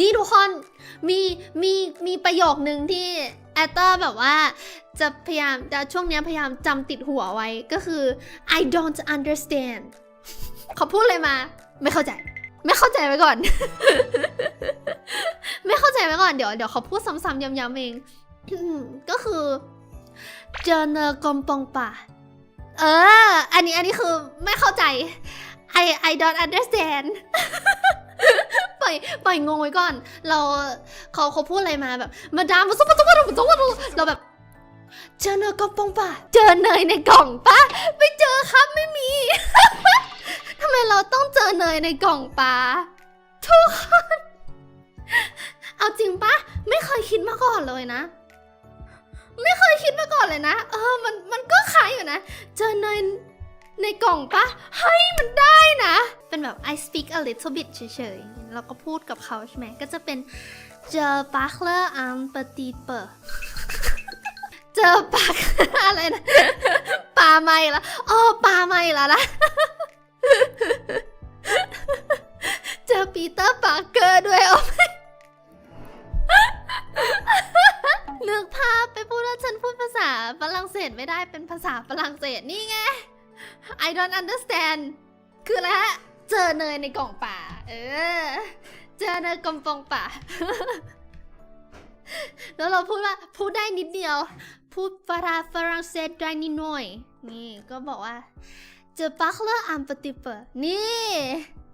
นี่ทุกคนมีมีมีประโยคนึงที่แอตเตอร์แบบว่าจะพยายามจะช่วงนี้พยายามจำติดหัวไว้ก็คือ I don't understand เขาพูดเลยมา ไม่เข้าใจ ไม่เข้าใจไว้ก่อน ไม่เข้าใจไว้ก่อนเดี๋ยวเดี๋ยวเขาพูดซ้ำๆย้ำๆเองก็คือเจอเนอร์กลมปองป่าเออ อันนี้อันนี้คือไม่เข้าใจ I I don't understand ปล่อยปงงไว้ก่อน เราเขาเขาพูดอะไรมาแบบมาดามมาซุปซุปซุปซุปซุปเราแบบ เจอเนยกระป๋องป่ะ เจอเนยในกล่องปะไม่เจอครับไม่มี ทำไมเราต้องเจอเนยในกล่องปลาทุกคนเอาจริงปะไม่เคยคิดมาก่อนเลยนะ ไม่เคยคิดมาก่อนเลยนะ เออมันมันก็คล้ายอยู่นะ เจอเนย ในกล่องปะเฮ้ยมันได้นะ เป็นแบบ I speak a little bit เฉยๆ แล้วก็พูดกับเขาใช่ไหม ก็จะเป็นเจอปักเลอร์อัมปตีเปอร์เจอปักอะไรนะปลาไม่ละอ๋อปลาไม่ละนะเจอปีเตอร์ปาร์เกอร์ด้วยโอ้ไม่นึกภาพไปพูดว่าฉันพูดภาษาฝรั่งเศสไม่ได้เป็นภาษาฝรั่งเศสนี่ไง I don't understand คือแล้วเจอเนยในกล่องป่า เออ เจอเนยกลมปองป่า แล้วเราพูดว่าพูดได้นิดเดียว พูดฝรั่งฝรั่งเศสได้นิดหน่อย นี่ก็บอกว่า เจอปักเลอร์อัมปติเปอร์นี่